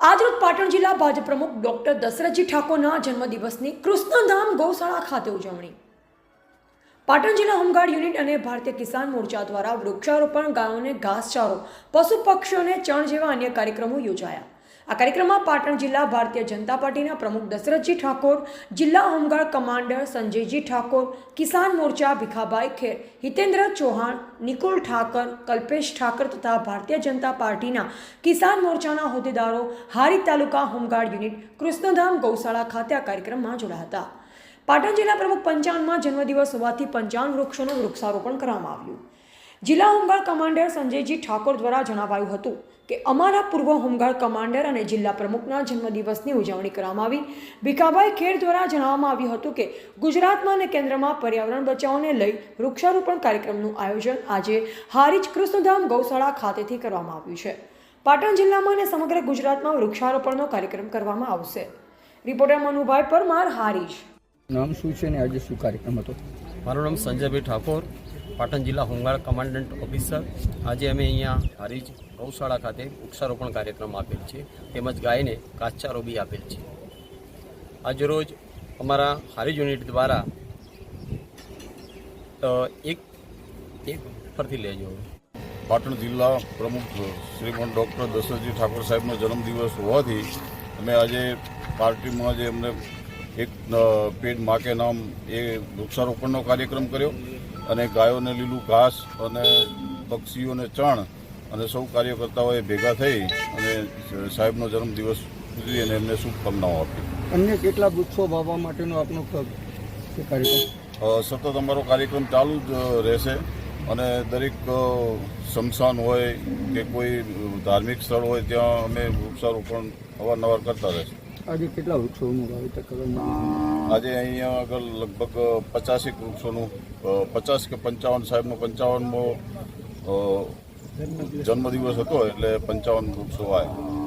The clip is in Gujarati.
આજરોજ પાટણ જિલ્લા ભાજપ પ્રમુખ ડોક્ટર દશરથજી ઠાકોરના જન્મદિવસની કૃષ્ણધામ ગૌશાળા ખાતે ઉજવણી. પાટણ જિલ્લા હોમગાર્ડ યુનિટ અને ભારતીય કિસાન મોરચા દ્વારા વૃક્ષારોપણ, ગાયોને ઘાસચારો, પશુ પક્ષીઓને ચણ જેવા અન્ય કાર્યક્રમો યોજાયા. આ કાર્યક્રમમાં પાટણ જિલ્લા ભારતીય જનતા પાર્ટીના પ્રમુખ દશરથજી ઠાકોર, જિલ્લા હોમગાર્ડ કમાન્ડર સંજયજી ઠાકોર, કિસાન મોરચા ભીખાભાઈ ખેર હિતેન્દ્ર ચૌહાણ, નિકુલ ઠાકર, કલ્પેશ ઠાકર તથા ભારતીય જનતા પાર્ટીના કિસાન મોરચાના હોદ્દેદારો હારી તાલુકા હોમગાર્ડ યુનિટ કૃષ્ણધામ ગૌશાળા ખાતે આ કાર્યક્રમમાં જોડાયા હતા. પાટણ જિલ્લા પ્રમુખ પંચાણમાં જન્મદિવસ હોવાથી પંચાણ વૃક્ષોનું વૃક્ષારોપણ કરવામાં આવ્યું. જિલ્લા હોમગાર્ડ કમાન્ડર સંજયજી ઠાકોર દ્વારા જણાવાયું હતું કે અમારા પૂર્વ હોમગાર્ડ કમાન્ડર અને જિલ્લા પ્રમુખના જન્મદિવસની ઉજવણી કરવામાં આવી. ભીખાભાઈ ખેર દ્વારા જણાવવામાં આવ્યું હતું કે ગુજરાતમાં અને કેન્દ્રમાં પર્યાવરણ બચાવને લઈ વૃક્ષારોપણ કાર્યક્રમનું આયોજન આજે હારીજ કૃષ્ણધામ ગૌશાળા ખાતેથી કરવામાં આવ્યું છે. પાટણ જિલ્લામાં અને સમગ્ર ગુજરાતમાં વૃક્ષારોપણનો કાર્યક્રમ કરવામાં આવશે. રિપોર્ટર મનુભાઈ પરમાર હારીજ. નામ શું છે આજે શું કાર્યક્રમ હતો? મારું નામ સંજયભાઈ ઠાકોર. પાટણ જિલ્લા હોમગાર્ડ કમાન્ડન્ટ ઓફિસર. આજે અમે અહીંયા હારીજ ગૌશાળા ખાતે વૃક્ષારોપણ કાર્યક્રમ આપેલ છે. તેમજ ગાયને કાચારો બી આપેલ છે. આજરોજ અમારા હારીજ યુનિટ દ્વારા એક એક પરથી લેજો. પાટણ જિલ્લા પ્રમુખ શ્રીમંત ડૉક્ટર દશરથજી ઠાકોર સાહેબનો જન્મદિવસ હોવાથી અમે આજે પાર્ટીમાં જે અમને એક પેડ માકે નામ એ વૃક્ષારોપણનો કાર્યક્રમ કર્યો. અને ગાયોને લીલું ઘાસ અને પક્ષીઓને ચણ અને સૌ કાર્યકર્તાઓએ ભેગા થઈ અને સાહેબનો જન્મદિવસ ઉજવી અને એમને શુભકામનાઓ આપી. અન્ય કેટલા વૃક્ષો વાવવા માટેનો આપનો કાર્યક્રમ? સતત અમારો કાર્યક્રમ ચાલુ જ રહેશે અને દરેક શમશાન સ્મશાન હોય કે કોઈ ધાર્મિક સ્થળ હોય ત્યાં અમે વૃક્ષારોપણ અવારનવાર કરતા રહેશે. આજે કેટલા વૃક્ષોનું વાવેતર કરવામાં આજે અહીંયા આગળ લગભગ પચાસેક વૃક્ષોનું પચાસ કે પંચાવન, સાહેબનો પંચાવનમો જન્મદિવસ હતો એટલે પંચાવન વૃક્ષો આવ્યા